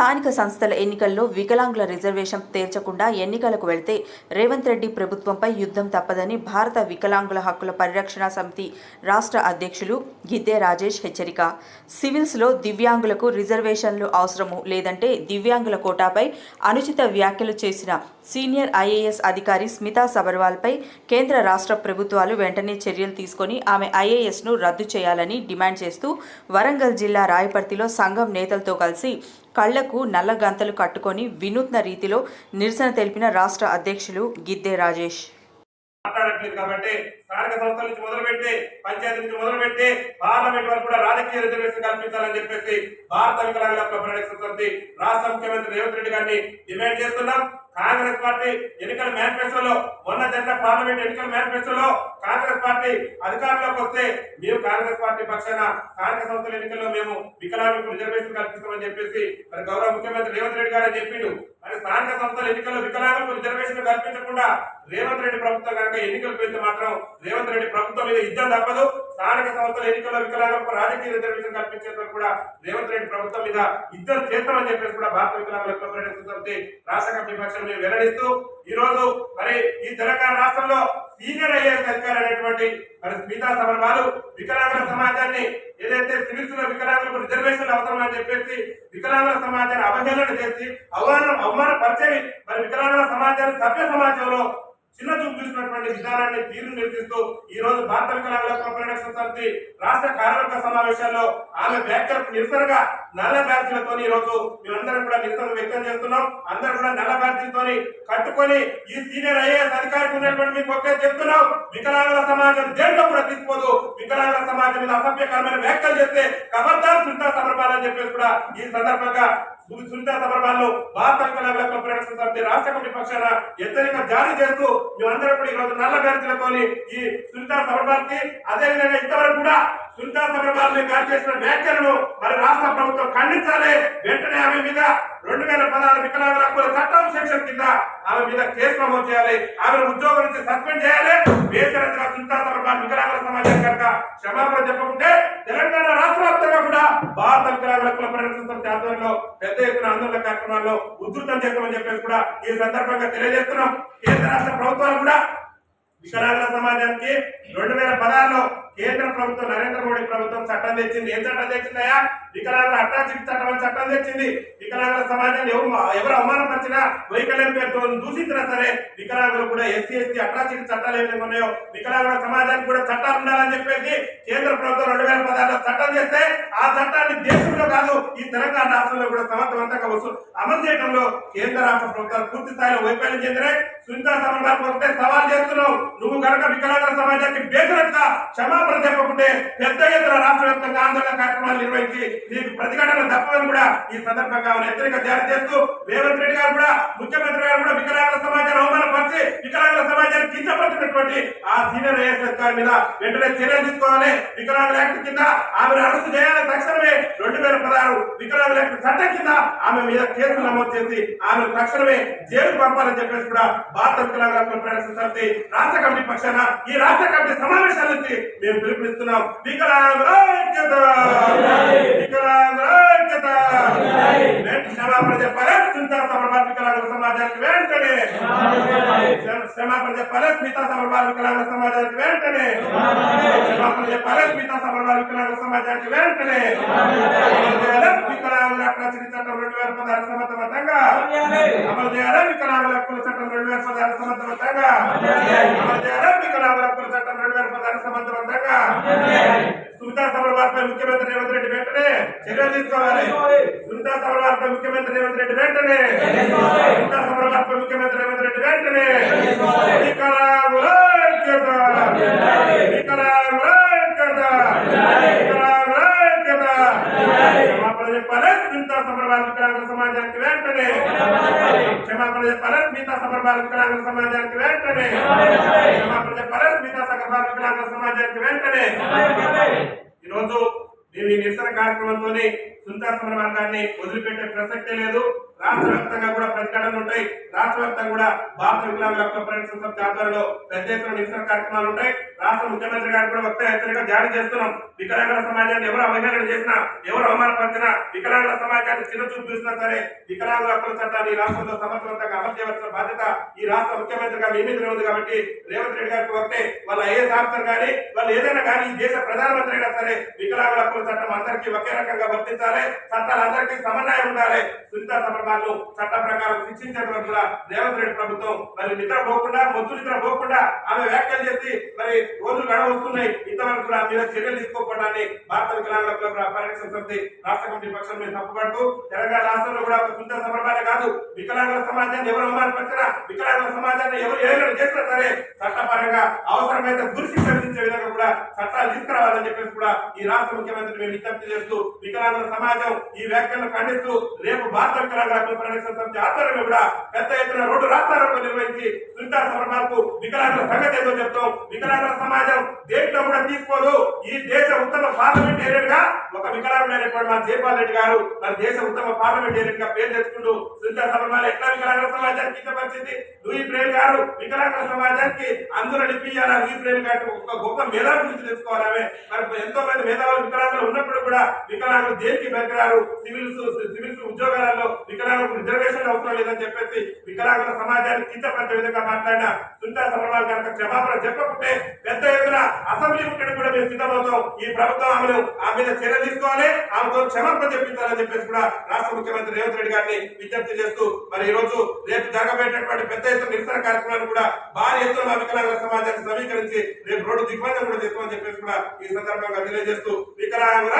స్థానిక సంస్థల ఎన్నికల్లో వికలాంగుల రిజర్వేషన్ తీర్చకుండా ఎన్నికలకు వెళ్తే రేవంత్ రెడ్డి ప్రభుత్వంపై యుద్ధం తప్పదని భారత వికలాంగుల హక్కుల పరిరక్షణ సమితి రాష్ట్ర అధ్యక్షులు గిద్దే రాజేష్ హెచ్చరిక. సివిల్స్లో దివ్యాంగులకు రిజర్వేషన్లు అవసరము లేదంటే దివ్యాంగుల కోటాపై అనుచిత వ్యాఖ్యలు చేసిన సీనియర్ ఐఏఎస్ అధికారి స్మితా సబర్వాల్పై కేంద్ర రాష్ట్ర ప్రభుత్వాలు వెంటనే చర్యలు తీసుకొని ఆమె ఐఏఎస్ను రద్దు చేయాలని డిమాండ్ చేస్తూ వరంగల్ జిల్లా రాయపర్తిలో సంఘం నేతలతో కలిసి కళ్ళకు నల్ల గంతలు కట్టుకొని వినూత్న రీతిలో నిరసన తెలిపిన రాష్ట్ర అధ్యక్షులు గిద్దే రాజేష్. మాట్లాడట్లేదు కాబట్టి స్థానిక సంస్థల నుంచి మొదలుపెట్టి పంచాయతీ నుంచి మొదలుపెట్టి పార్లమెంట్ వరకు కూడా రాజకీయ రిజర్వేషన్ కల్పించాలని చెప్పేసి భారత వికలాంగుల హక్కుల సమితి రాష్ట్ర ముఖ్యమంత్రి రేవంత్ రెడ్డి గారిని డిమాండ్ చేస్తున్నాం. కాంగ్రెస్ పార్టీ ఎన్నికల మేనిఫెస్టోలో మొన్న జరిగిన పార్లమెంట్ ఎన్నికల మేనిఫెస్టోలో కాంగ్రెస్ పార్టీ అధికారంలోకి వస్తే మేము కాంగ్రెస్ పార్టీ పక్షాన స్థానిక సంస్థల ఎన్నికల్లో మేము వికలాంగులకు రిజర్వేషన్ కల్పిస్తామని చెప్పేసి మరి గౌరవ ముఖ్యమంత్రి రేవంత్ రెడ్డి గారు చెప్పిండు. మరి స్థానిక సంస్థల ఎన్నికల్లో వికలాంగులకు రిజర్వేషన్ కల్పించకుండా రేవంత్ రెడ్డి ప్రభుత్వం కనుక ఎన్నికలు పెడితే మాత్రం రేవంత్ రెడ్డి ప్రభుత్వం మీద యుద్ధం తప్పదు. స్థానిక సంస్థల ఎన్నికల్లో వికలాంగులకు రాజకీయ రిజర్వేషన్ కల్పించేందుకు కూడా రేవంత్ రెడ్డి ప్రభుత్వం మీద యుద్ధం చేస్తామని చెప్పేసి కూడా భారత వికలాంగుల హక్కుల పరిరక్షణ సమితి రాష్ట్ర కమిటీ పక్షాన్ని మేము వెల్లడిస్తూ ఈ రోజు మరి ఈ తెలంగాణ రాష్ట్రంలో సీనియర్ ఐఏఎస్ అధికారి అనేటువంటి మరి మిగతా సబర్వాలు వికలాంగుల సమాజాన్ని ఏదైతే సివిల్స్లో వికలాంగులకు రిజర్వేషన్లు అవసరం అని చెప్పేసి వికలాంగుల సమాజాన్ని అవహేళన చేసి అవమానం అవమానపరిచేవి మరి వికలాంగుల సమాజాన్ని సభ్య సమాజంలో చిన్న చూపు చూసినటువంటి విధానాన్ని తీరు నిర్దిస్తూ ఈ రోజు భారత వికలాంగుల హక్కుల సమితి రాష్ట్ర కార్యవర్గ సమావేశాల్లో ఆమె వ్యాఖ్యలకు నిరసనగా నల్ల బ్యాడ్జీలతో ఈ రోజు మేమందరం కూడా నిరసన వ్యక్తం చేస్తున్నాం. అందరం కూడా నల్ల బ్యాడ్జీలతో కట్టుకొని ఈ సీనియర్ ఐఏఎస్ అధికారికి ఉన్నటువంటి మీకు ఒకే చెప్తున్నాం. వికలాంగుల సమాజం దేంట్లో కూడా తీసుకోదు వికలాంగుల సమాజం మీద అసభ్యకరమైన వ్యాఖ్యలు చేస్తే కబర్దార్ సుందర సమర్పాలని చెప్పేసి కూడా ఈ సందర్భంగా సునీత సందర్భాల్లో భారత వికలాంగుల హక్కుల సమితి రాష్ట్ర కమిటీ పక్షాన హెచ్చరిక జారీ చేస్తూ మేమందరం కూడా ఈరోజు నల్ల బ్యాడ్జీలతోని ఈ సునీత సందర్భానికి అదేవిధంగా అదే విధంగా ఇంతవరకు కూడా సునీత సబర్వాల్ గారు చేసిన వ్యాఖ్యలను మరి రాష్ట్ర ప్రభుత్వం ఖండించాలి. వెంటనే ఆమె మీద రెండు వేల పదహారు వికలాంగుల హక్కుల చట్టం సెక్షన్ కింద ఆమె మీద కేసు నమోదు చేయాలి. ఆమెను ఉద్యోగం నుంచి సస్పెండ్ చేయాలి. వేసరంగా సుంతా సభ వికలాంగుల సమాజం కనుక క్షమాపణ చెప్పకుంటే తెలంగాణ రాష్ట్ర వ్యాప్తంగా కూడా భారత వికలాంగుల హక్కుల పరిరక్షణ సమితి ఆధ్వర్యంలో పెద్ద ఎత్తున ఆందోళన కార్యక్రమాల్లో ఉధృతం చేస్తామని చెప్పేసి కూడా ఈ సందర్భంగా తెలియజేస్తున్నాం. కేంద్ర రాష్ట్ర ప్రభుత్వాలు కూడా వికలాంగుల సమాజానికి రెండు వేల పదహారులో కేంద్ర ప్రభుత్వం నరేంద్ర మోడీ ప్రభుత్వం చట్టం తెచ్చింది. ఏం చట్టం తెచ్చిందయా వికలాంగుల అట్రాచిక్ చట్టం అని చట్టం తెచ్చింది. వికలాంగుల సమాజాన్ని ఎవరు ఎవరు అవమానపరిచినా వైకల్యం పేరుతో దూషించినా సరే వికలాంగులు కూడా ఎస్సీ ఎస్టీ అట్రాచిక్ చట్టాలు ఏమైనా ఉన్నాయో వికలాంగుల సమాజానికి కూడా చట్టాలు ఉండాలని చెప్పేసి కేంద్ర ప్రభుత్వం రెండు వేల పదహారులో చట్టం చేస్తే ఆ చట్టాన్ని దేశం కాదు ఈ తెలంగాణ రాష్ట్రంలో కూడా సమర్థవంతంగా వస్తు అమలు చేయడంలో కేంద్ర రాష్ట్ర ప్రభుత్వాలు పూర్తి స్థాయిలో వైఫల్యం చెందినాయి. సునీతా సమర్పాలకు వస్తే సవాల్ చేస్తున్నావు. నువ్వు కనుక వికలాంగుల సమాజానికి బేసరట్గా క్షమాపణ చెప్పకుంటే పెద్ద ఎత్తున రాష్ట్ర వ్యాప్తంగా ఆందోళన కార్యక్రమాలు నిర్వహించి నీకు ప్రతిఘటన తప్పవని కూడా ఈ సందర్భంగా హెచ్చరిక జారీ చేస్తూ రేవంత్ రెడ్డి గారు కూడా ముఖ్యమంత్రి గారు కూడా వికలాంగుల సమాజాన్ని అవమానపరిచి వికలాంగుల సమాజాన్ని కించపరిచినటువంటి ఆ సీనియర్ ఐఎస్ అధికారి మీద వెంటనే చర్యలు తీసుకోవాలి. వికలాంగుల యాక్ట్ కింద ఆమెను అరెస్ట్ చేయాలి తక్షణమే. రెండు వేల పదహారు వికలాంగుల చట్టం కింద ఆమె మీద కేసు నమోదు చేసి ఆమె తక్షణమే జైలు పంపాలని చెప్పేసి కూడా భారత వికలాంగుల హక్కుల సమితి రాష్ట్ర కమిటీ పక్షాన ఈ రాష్ట్ర కమిటీ సమావేశాల నుంచి మేము పిలుపునిస్తున్నాం. వికలాంగుల ఐక్యత! వికలాంగుల ఐక్యత! క్షమాపణ చెప్పాలి సునీతా సబర్వాల్ వికలాంగుల సమాజానికి వెంటనే! క్షమాపణ చెప్పాలి స్మితా సబర్వాల్ వికలాంగుల సమాజానికి వెంటనే! క్షమాపణ చెప్పాలి స్మితా సబర్వాల్ వికలాంగుల సమాజానికి వెంటనే! వికలాంగుల హక్కుల చట్టం రెండు వేల పదహారు సమర్థవంతంగా అమలు చేయాలి వికలాంగుల హక్కుల చట్టం రెండు వేల పదహారు సమర్థవంతంగా అమలు చేయాలి వికలాంగుల హక్కుల చట్టం రెండు వేల పదహారు సమర్థవంతంగా సునీతా సబర్వాల్ పై ముఖ్యమంత్రి రేవంత్ రెడ్డి వెంటనే చర్యలు తీసుకోవాలి సునీతా సబర్వాల్ పై ముఖ్యమంత్రి రేవంత్ రెడ్డి వెంటనే సునీతా సబర్వాల్ పై ముఖ్యమంత్రి రేవంత్ రెడ్డి వెంటనే వికలాంగుల ఐక్యత వికలాంగుల ఐక్యత వికలాంగుల ఐక్యత క్షమాపణ చెప్పాలి స్మితా సబర్వాల్ వికలాంగుల సమాజానికి వెంటనే చెప్పాలి స్మితా సబర్వాల్ వికలాంగుల సమాజానికి వెంటనే. చెప్పాలి స్మితా సబర్వాల్ వికలాంగుల సమాజానికి వెంటనే. ఈరోజు మేము ఈ నిరసన కార్యక్రమంతో సునీతా సమరవర్గాన్ని వదిలిపెట్టే ప్రసక్తే లేదు. రాష్ట్ర వ్యాప్తంగా కూడా ప్రతిఘటనలు ఉంటాయి. రాష్ట్ర వ్యాప్తంగా కూడా భారత వికలాంగుల పరిరక్షణ సంస్థ ఆధ్వర్యంలో పెద్ద ఎత్తున నిరసన కార్యక్రమాలు ఉంటాయి. రాష్ట్ర ముఖ్యమంత్రి గారు కూడా వక్త హెచ్చరిక జారీ చేస్తున్నాం. వికలాంగుల సమాజాన్ని ఎవరు అవహేళన చేసినా ఎవరు అవమానపరిచినా వికలాంగుల సమాజాన్ని చిన్న చూపు చూసినా సరే వికలాంగుల హక్కుల చట్టాన్ని రాష్ట్రంలో సమర్థవంతంగా చేయవలసిన బాధ్యత ఈ రాష్ట్ర ముఖ్యమంత్రిగా మీ మీదనే ఉంది కాబట్టి రేవంత్ రెడ్డి గారికి వస్తే వాళ్ళ ఐఏఎస్ ఆఫీసర్ కానీ వాళ్ళు ఏదైనా కానీ ఈ దేశ ప్రధానమంత్రి అయినా సరే వికలాంగుల హక్కుల చట్టం అందరికీ ఒకే రకంగా వర్తించాలి. చట్టాలు అందరికీ సమన్వయం ఉండాలి. సునీత సమర్మాలను చట్టం ప్రకారం శిక్షించేంత వరకు కూడా రేవంత్ రెడ్డి ప్రభుత్వం మరి నిద్ర పోకుండా మొద్దు నిద్ర పోకుండా ఆమె వ్యాఖ్యలు చేసి మరి రోజులు గడవస్తున్నాయి. ఇంతవరకు కూడా మీద చర్యలు తీసుకోకపోవడాన్ని భారత వికలాంగుల పరిరక్షణ సమితి రాష్ట్ర కమిటీ పక్షం మీద తప్పుపడుతూ తెలంగాణ రాష్ట్రంలో కూడా ఒక సునీత సమర్మాలే కాదు వికలాంగుల సమాజాన్ని ఎవరు అవమానపరిచినా వికలాంగుల సమాజాన్ని ఎవరు ఏమైనా చేసినా సరే చట్టపరంగా అవసరమైతే గురిశిక్ష విధించే విధంగా కూడా చట్టాలు తీసుకురావాలని చెప్పేసి కూడా ఈ రాష్ట్ర ముఖ్యమంత్రి మేము విజ్ఞప్తి చేస్తూ వికలాంగుల సమాజం ఈ వ్యాఖ్యలను ఖండిస్తూ రేపు భారత వికలాంగుల హక్కుల పరిరక్షణ సమితి ఆధ్వర్యంలో కూడా పెద్ద ఎత్తున రోడ్డు రాష్ట్రాలకు నిర్వహించి సునీతా సమర్మాలకు వికలాంగుల సంగతి ఏదో చెప్తాం. వికలాంగుల సమాజం దేంట్లో కూడా తీసుకోదు. ఈ దేశ ఉత్తమ పార్లమెంటేరియన్గా ఒక వికలాంగుడైనటువంటి మా జయపాల్ రెడ్డి గారు మన దేశ ఉత్తమ పార్లమెంటేరియన్ పేరు తెచ్చుకుంటూ సునీతా సమర్మాలు ఎట్లా వికలాంగుల సమాజానికి ఇచ్చపరిచింది లూయి ప్రేమ్ గారు. వికలాంగుల సమాజానికి అందరూ నడిపియాలా లూయి ప్రేమ్ గారు ఒక గొప్ప మేధావి గురించి తెలుసుకోవాలమే. మరి ఎంతో మంది మేధావులు వికలాంగులు ఉన్నప్పుడు కూడా వికలాంగులు దేనికి బెరకరారు సివిల్స్ సివిల్స్ ఉద్యోగాలలో వికలాంగులకు రిజర్వేషన్ అవసరం లేదని చెప్పేసి వికలాంగుల సమాజాన్ని కించపరిచే విధంగా మాట్లాడిన సునీతా సమర్మాలు కనుక క్షమాపణ చెప్పకుంటే పెద్ద ఎత్తున అసెంబ్లీ ముట్టడి కూడా మేము సిద్ధమవుతాం. ఈ ప్రభుత్వం ఆమెను ఆమె మీద చర్య తీసుకోవాలి. ఆమెతో క్షమాపణ చెప్పించాలని చెప్పేసి కూడా రాష్ట్ర ముఖ్యమంత్రి రేవంత్ రెడ్డి గారిని విజ్ఞప్తి చేస్తూ మరి ఈ రోజు రేపు జరగబోయేటటువంటి పెద్ద ఎత్తున నిరసన కార్యక్రమాలు కూడా భారీ ఎత్తున మా వికలాంగుల సమాజాన్ని సమీకరించి రేపు రోడ్డు దిగ్బంధం కూడా చేసుకోమని చెప్పేసి కూడా ఈ సందర్భంగా తెలియజేస్తూ వికలాంగుల